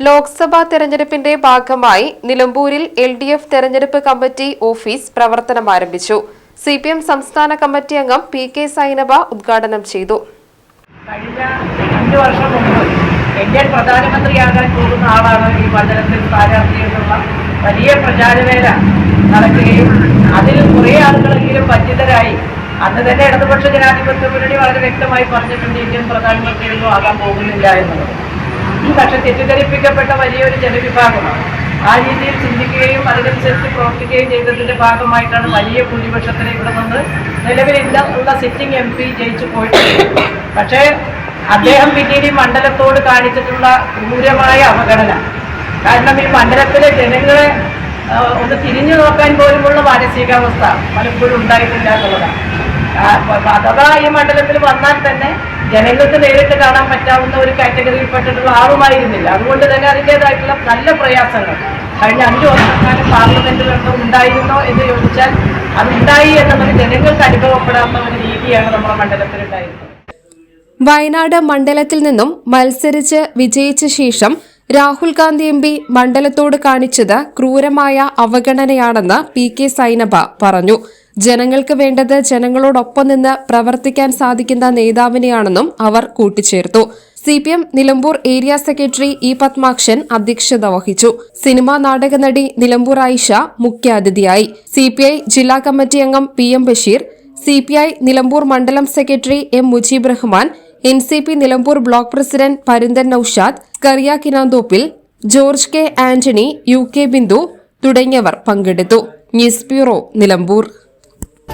ലോക്സഭാ തെരഞ്ഞെടുപ്പിന്റെ ഭാഗമായി നിലമ്പൂരിൽ എൽ ഡി എഫ് തെരഞ്ഞെടുപ്പ് കമ്മിറ്റി ഓഫീസ് പ്രവർത്തനം ആരംഭിച്ചു സി പി എം സംസ്ഥാന കമ്മിറ്റി അംഗം പി കെ സൈനബ ഉദ്ഘാടനം ചെയ്തു. കഴിഞ്ഞ അഞ്ച് വർഷം മുമ്പ് പ്രധാനമന്ത്രിയാകാൻ പോകുന്ന ആളാണ് ഈ മണ്ഡലത്തിൽ വലിയ പ്രചാരവേല നടക്കുകയും അതിൽ കുറേ ആളുകളെങ്കിലും വഞ്ചിതരായി അന്ന് തന്നെ ഇടതുപക്ഷ ജനാധിപത്യ മുന്നണി വളരെ വ്യക്തമായി പറഞ്ഞിട്ടുണ്ട് ഇന്ത്യൻ പ്രധാനമന്ത്രിയൊന്നും ആകാൻ പോകുന്നില്ല എന്നുള്ളത്. പക്ഷെ തെറ്റിദ്ധരിപ്പിക്കപ്പെട്ട വലിയൊരു ജനവിഭാഗമാണ്. ആ രീതിയിൽ ചിന്തിക്കുകയും അതിനനുസരിച്ച് പ്രവർത്തിക്കുകയും ചെയ്തതിന്റെ ഭാഗമായിട്ടാണ് വലിയ ഭൂരിപക്ഷത്തിന് ഇവിടെ നിന്ന് നിലവിലില്ല ഉള്ള സിറ്റിംഗ് എം പി ജയിച്ചു പോയിട്ടുണ്ട് പക്ഷേ അദ്ദേഹം പിന്നീട് ഈ മണ്ഡലത്തോട് കാണിച്ചിട്ടുള്ള ക്രൂരമായ അവഗണന. കാരണം ഈ മണ്ഡലത്തിലെ ജനങ്ങളെ ഒന്ന് തിരിഞ്ഞു നോക്കാൻ പോലുമുള്ള മാനസികാവസ്ഥ പലപ്പോഴും ഉണ്ടായിട്ടില്ല എന്നുള്ളതാണ്. അഥവാ ഈ മണ്ഡലത്തിൽ വന്നാൽ തന്നെ ജനങ്ങൾക്ക് നേരിട്ട് കാണാൻ പറ്റാവുന്ന ഒരു കാറ്റഗറിയിൽപ്പെട്ടിട്ടുള്ള ആളുമായിരുന്നില്ല. അതുകൊണ്ട് തന്നെ അതിന്റെതായിട്ടുള്ള നല്ല പ്രയാസങ്ങൾ. കഴിഞ്ഞ അഞ്ചു വർഷക്കാലം പാർലമെന്റിൽ ഉണ്ടായിരുന്നോ എന്ന് ചോദിച്ചാൽ അതുണ്ടായി എന്നുള്ളത് ജനങ്ങൾക്ക് അനുഭവപ്പെടാവുന്ന ഒരു രീതിയാണ് നമ്മുടെ മണ്ഡലത്തിലുണ്ടായിരുന്നത് വയനാട് മണ്ഡലത്തിൽ നിന്നും മത്സരിച്ച് വിജയിച്ച ശേഷം രാഹുൽ ഗാന്ധി എം പി മണ്ഡലത്തോട് കാണിച്ചത് ക്രൂരമായ അവഗണനയാണെന്ന് പി കെ സൈനബ പറഞ്ഞു. ജനങ്ങൾക്ക് വേണ്ടത് ജനങ്ങളോടൊപ്പം നിന്ന് പ്രവർത്തിക്കാൻ സാധിക്കുന്ന നേതാവിനെയാണെന്നും അവർ കൂട്ടിച്ചേർത്തു. C P M Nilambur area secretary E Padmakshan അധ്യക്ഷത വഹിച്ചു. സിനിമാ നാടക നടി നിലമ്പൂർ ആയിഷ മുഖ്യാതിഥിയായി. സി പി ഐ ജില്ലാ കമ്മിറ്റി അംഗം P M Basheer C P I Nilambur മണ്ഡലം secretary M Mujeeb Rahman N C P Nilambur block president Parinthan Noushad Kariya Kinanthoppil George K Antony U K Bindu തുടങ്ങിയവർ പങ്കെടുത്തു. News bureau Nilambur.